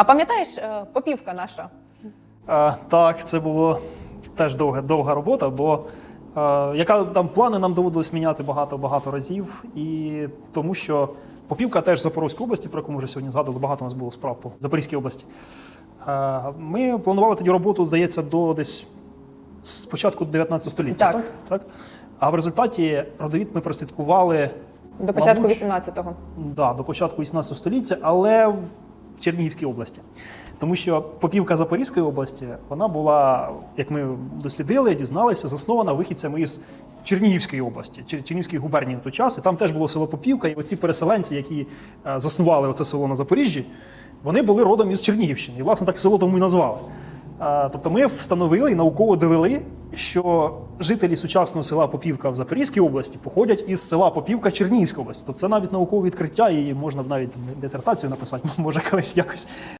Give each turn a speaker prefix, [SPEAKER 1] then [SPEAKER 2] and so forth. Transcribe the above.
[SPEAKER 1] А пам'ятаєш, е, попівка наша?
[SPEAKER 2] Е, так, це було теж довга, довга робота, бо е, яка там плани нам доводилось міняти багато-багато разів, і тому що Попівка теж Запорозької області, про яку ми вже сьогодні згадували, багато у нас було справ по Запорізькій області. Е, Ми планували тоді роботу, здається, до десь з початку 19 століття.
[SPEAKER 1] Так.
[SPEAKER 2] Так? так? А в результаті родовід ми прослідкували
[SPEAKER 1] До початку
[SPEAKER 2] Мабуть,
[SPEAKER 1] 18-го.
[SPEAKER 2] Да, до початку 18 століття, але Чернігівській області. Тому що Попівка Запорізької області вона була, як ми дослідили, дізналися, заснована вихідцями із Чернігівської області, Чер- Чернігівської губернії на той час. І там теж було село Попівка. І оці переселенці, які е, заснували оце село на Запоріжжі, вони були родом із Чернігівщини. І, власне, так село тому і назвали. Е, Тобто ми встановили і науково довели, що жителі сучасного села Попівка в Запорізькій області походять із села Попівка Чернігівської області. Тобто це навіть наукове відкриття, і можна навіть дисертацію написати, може колись якось